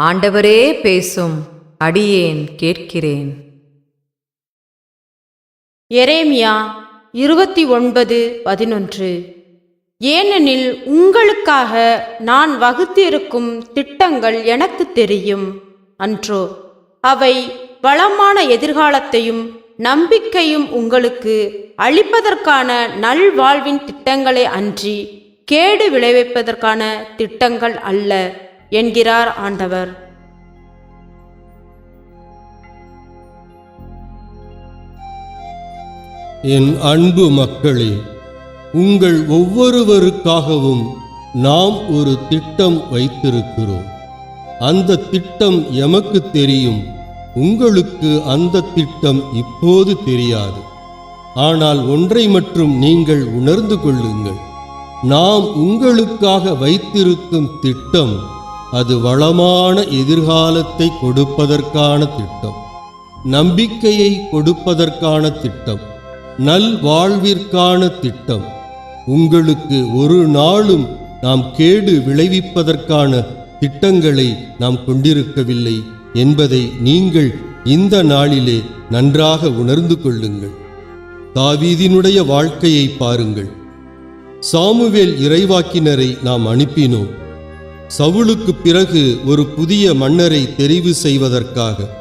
ஆண்டவரே பேசும் அடியேன் கேட்கிறேன். எரேமியா இருபத்தி ஒன்பது பதினொன்று. ஏனெனில் உங்களுக்காக நான் வகுத்திருக்கும் திட்டங்கள் எனக்கு தெரியும் அன்றோ. அவை வளமான எதிர்காலத்தையும் நம்பிக்கையும் உங்களுக்கு அளிப்பதற்கான நல்வாழ்வின் திட்டங்களை அன்றி கேடு விளைவிப்பதற்கான திட்டங்கள் அல்ல. என்கிறார் ஆண்டவர். என் அன்பு மக்களே உங்கள் ஒவ்வொருவருக்காகவும் நாம் ஒரு திட்டம் வைத்திருக்கிறோம். அந்த திட்டம் எமக்கு தெரியும் உங்களுக்கு அந்த திட்டம் இப்போது தெரியாது. ஆனால் ஒன்றை மட்டும் நீங்கள் உணர்ந்து கொள்ளுங்கள். நாம் உங்களுக்காக வைத்திருக்கும் திட்டம் அது வளமான எதிர்காலத்தை கொடுப்பதற்கான திட்டம். நம்பிக்கையை கொடுப்பதற்கான திட்டம். நல்வாழ்விற்கான திட்டம். உங்களுக்கு ஒரு நாளும் நாம் கேடு விளைவிப்பதற்கான திட்டங்களை நாம் கொண்டிருக்கவில்லை என்பதை நீங்கள் இந்த நாளிலே நன்றாக உணர்ந்து கொள்ளுங்கள். தாவீதினுடைய வாழ்க்கையை பாருங்கள். சாமுவேல் இறைவாக்கினரை நாம் அனுப்பினோம். சவுளுக்கு பிறகு ஒரு புதிய மன்னரை தெரிவு செய்வதற்காக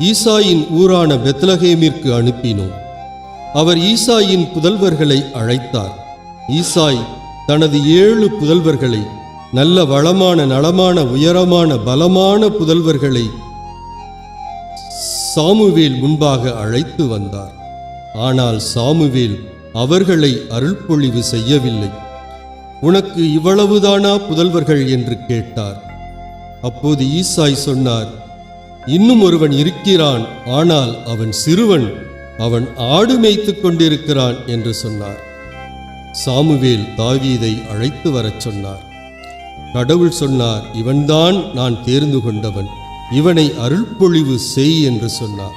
ஈசாயின் ஊரான பெத்லஹேமிற்கு அனுப்பினோம். அவர் ஈசாயின் புதல்வர்களை அழைத்தார். ஈசாய் தனது ஏழு புதல்வர்களை நல்ல வளமான நலமான உயரமான பலமான புதல்வர்களை சாமுவேல் முன்பாக அழைத்து வந்தார். ஆனால் சாமுவேல் அவர்களை அருள்பொழிவு செய்யவில்லை. உனக்கு இவ்வளவுதானா புதல்வர்கள் என்று கேட்டார். அப்போது ஈசாய் சொன்னார் இன்னும் ஒருவன் இருக்கிறான் ஆனால் அவன் சிறுவன் அவன் ஆடு மேய்த்துக் கொண்டிருக்கிறான் என்று சொன்னார். சாமுவேல் தாவீதை அழைத்து வரச் சொன்னார். கடவுள் சொன்னார் இவன்தான் நான் தேர்ந்து கொண்டவன் இவனை அருள்பொழிவு செய் என்று சொன்னார்.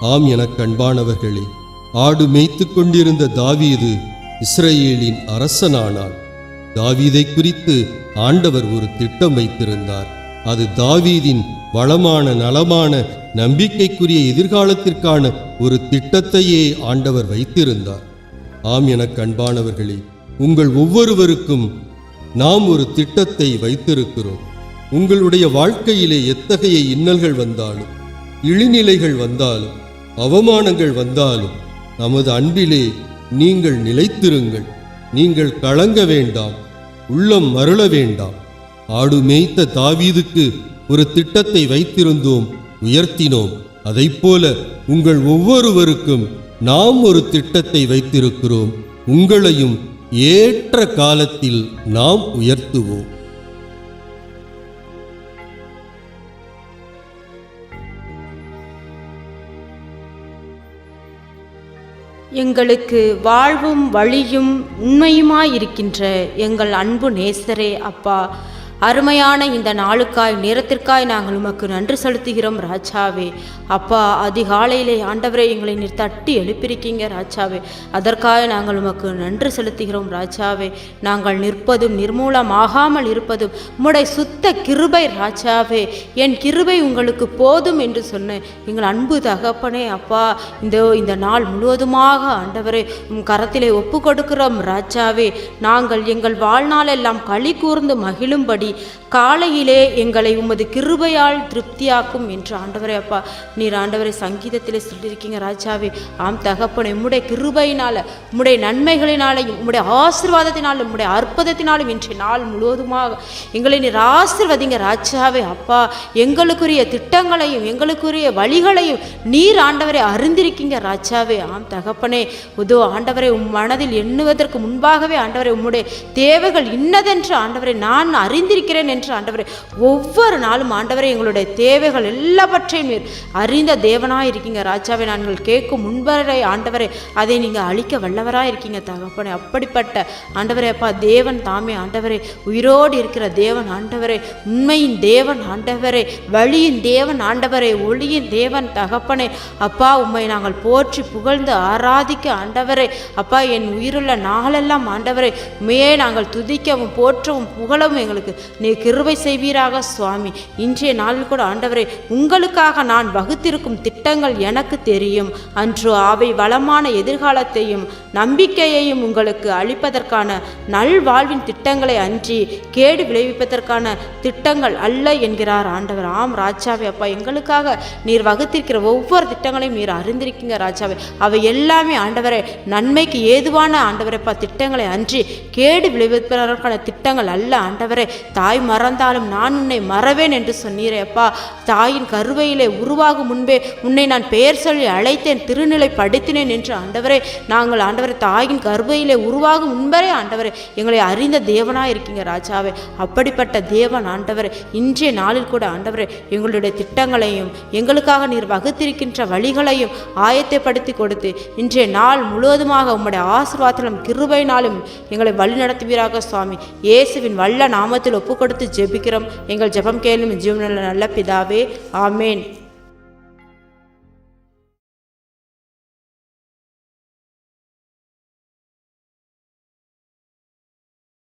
ஆம் எனக் அன்பானவர்களே ஆடு மேய்த்துக் கொண்டிருந்த தாவீது இஸ்ரேலின் அரசனானான். தாவீதை குறித்து ஆண்டவர் ஒரு திட்டம் வைத்திருந்தார். அது தாவீதின் வளமான நலமான நம்பிக்கைக்குரிய எதிர்காலத்திற்கான ஒரு திட்டத்தையே ஆண்டவர் வைத்திருந்தார். ஆம் என அன்பானவர்களே உங்கள் ஒவ்வொருவருக்கும் நாம் ஒரு திட்டத்தை வைத்திருக்கிறோம். உங்களுடைய வாழ்க்கையிலே எத்தகைய இன்னல்கள் வந்தாலும் இழிநிலைகள் வந்தாலும் அவமானங்கள் வந்தாலும் நமது அன்பிலே நீங்கள் நிலைத்திருங்கள். நீங்கள் கலங்க வேண்டாம். உள்ளம் மருள வேண்டாம். ஆடு மேய்த்த தாவீதுக்கு ஒரு திட்டத்தை வைத்திருந்தோம் உயர்த்தினோம். அதைப்போல உங்கள் ஒவ்வொருவருக்கும் நாம் ஒரு திட்டத்தை வைத்திருக்கிறோம். உங்களையும் ஏற்ற காலத்தில் நாம் உயர்த்துவோம். எங்களுக்கு வாழ்வும் வழியும் உண்மையுமாயிருக்கின்ற எங்கள் அன்பு நேசரே அப்பா. அருமையான இந்த நாளுக்காய் நேரத்திற்காய் நாங்கள் உமக்கு நன்றி செலுத்துகிறோம் ராஜாவே. அப்பா அதிகாலையிலே ஆண்டவரே எங்களை நீர் தட்டி எழுப்பியிருக்கீங்க ராஜாவே. அதற்காக நாங்கள் உமக்கு நன்றி செலுத்துகிறோம் ராஜாவே. நாங்கள் நிற்பதும் நிர்மூலமாகாமல் இருப்பதும் உம்முடைய சுத்த கிருபை ராஜாவே. என் கிருபை உங்களுக்கு போதும் என்று சொன்ன எங்கள் அன்பு தகப்பனே அப்பா. இந்த இந்த நாள் முழுவதுமாக ஆண்டவரே உம் கரத்திலே ஒப்பு கொடுக்கிறோம் ராஜாவே. நாங்கள் எங்கள் வாழ்நாளெல்லாம் களி கூர்ந்து மகிழும்படி காலையிலே எங்களை உமது கிருபையால் திருப்தியாக்கும் என்று ஆண்டவரே அப்பா. நீர் ஆண்டவரை சங்கீதத்திலே சொல்லியிருக்கீங்க ராஜாவே ஆம் தகப்பனே உம்முடைய கிருபையினால உம்முடைய நன்மைகளினாலையும் உம்முடைய ஆசீர்வாதத்தினாலும் உம்முடைய அற்புதத்தினாலும் இன்றைய நாள் முழுவதுமாக எங்களை நீர் ஆசிர்வதிங்க ராஜாவே அப்பா. எங்களுக்குரிய திட்டங்களையும் எங்களுக்குரிய வழிகளையும் நீர் ஆண்டவரை அறிந்திருக்கீங்க ராஜாவே ஆம் தகப்பனே. உதோ ஆண்டவரை உம் மனதில் எண்ணுவதற்கு முன்பாகவே ஆண்டவரை உம்முடைய தேவைகள் இன்னதென்று ஆண்டவரை நான் அறிந்து அறிந்திருக்கிறேன் என்று ஆண்டவரே. ஒவ்வொரு நாளும் ஆண்டவரை எங்களுடைய தேவைகள் எல்லாவற்றையும் நீர் அறிந்த தேவனாக இருக்கீங்க ராஜாவை நாங்கள் கேட்கும் முன்பரை ஆண்டவரை அதை நீங்கள் அழிக்க வல்லவராக இருக்கீங்க தகப்பனே. அப்படிப்பட்ட ஆண்டவரே அப்பா தேவன் தாமே ஆண்டவரே. உயிரோடு இருக்கிற தேவன் ஆண்டவரே. உண்மையின் தேவன் ஆண்டவரே. வழியின் தேவன் ஆண்டவரே. ஒளியின் தேவன் தகப்பனே. அப்பா உம்மை நாங்கள் போற்றி புகழ்ந்து ஆராதிக்க ஆண்டவரே. அப்பா என் உயிருள்ள நாளெல்லாம் ஆண்டவரே உண்மையே நாங்கள் துதிக்கவும் போற்றவும் புகழவும் எங்களுக்கு நீ கிருபை செய்வீராக சுவாமி. இன்றைய நாளில் கூட ஆண்டவரே உங்களுக்காக நான் வகுத்திருக்கும் திட்டங்கள் எனக்கு தெரியும். அன்று அவை வளமான எதிர்காலத்தையும் நம்பிக்கையையும் உங்களுக்கு அளிப்பதற்கான நல்வாழ்வின் திட்டங்களை அன்றி கேடு விளைவிப்பதற்கான திட்டங்கள் அல்ல என்கிறார் ஆண்டவர். ஆம் ராஜாவே அப்பா எங்களுக்காக நீர் வகுத்திருக்கிற ஒவ்வொரு திட்டங்களையும் நீர் அறிந்திருக்கீங்க ராஜாவே. அவை எல்லாமே ஆண்டவரே நன்மைக்கு ஏதுவான ஆண்டவரைப்பா திட்டங்களை அன்றி கேடு விளைவிப்பதற்கான திட்டங்கள் அல்ல ஆண்டவரே. தாய் மறந்தாலும் நான் உன்னை மறவேன் என்று சொன்னீரே அப்பா. தாயின் கருவையிலே உருவாகும் முன்பே உன்னை நான் பெயர் சொல்லி அழைத்தேன் திருநிலை படுத்தினேன் என்று ஆண்டவரே. நாங்கள் ஆண்டவரை தாயின் கருவையிலே உருவாகும் முன்பரே ஆண்டவரே எங்களை அறிந்த தேவனாக இருக்கீங்க ராஜாவே. அப்படிப்பட்ட தேவன் ஆண்டவரே இன்றைய நாளில் கூட ஆண்டவரே எங்களுடைய திட்டங்களையும் எங்களுக்காக நீர் வகுத்திருக்கின்ற வழிகளையும் ஆயத்தைப்படுத்தி கொடுத்து இன்றைய நாள் முழுவதுமாக உம்முடைய ஆசீர்வாதத்திலும் நாளும் எங்களை வழிநடத்துவீராக சுவாமி. இயேசுவின் வல்ல நாமத்தில் ஒப்பு கொடுத்து ஜெபிக்கிறோம். எங்கள் ஜெபம் கேளும் ஜீவனில் நல்ல பிதாவே ஆமேன்.